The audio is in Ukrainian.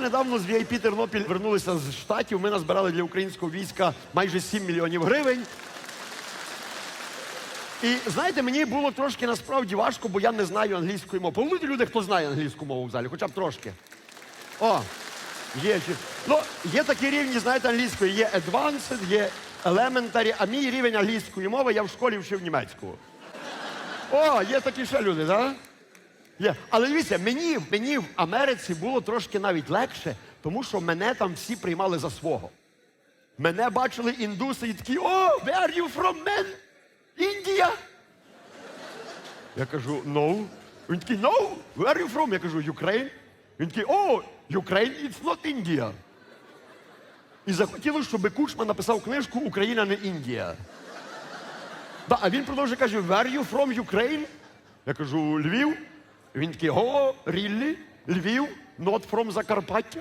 недавно з VIP Тернопіль вернулися з штатів. Ми назбирали для українського війська майже 7 мільйонів гривень. І знаєте, мені було трошки насправді важко, бо я не знаю англійської мови. Повнуйте люди, хто знає англійську мову в залі, хоча б трошки. О, є. Ну, є такі рівні, знаєте, англійської. Є advanced, є elementary, а мій рівень англійської мови я в школі вчив німецьку. О, є такі ще люди, так? Да? Є. Але дивіться, мені, мені в Америці було трошки навіть легше, тому що мене там всі приймали за свого. Мене бачили індуси і такі, о, where are you from, man? Індія. Я кажу, no. Він такий, no, where are you from? Я кажу, Ukraine. Він такий, о, Ukraine, it's not India. І захотілося, щоб Кучма написав книжку Україна не Індія. Да, а він продовжує каже, where are you from Ukraine? Я кажу, Львів. Він такий, о, Ріллі, Львів, not from Закарпаття.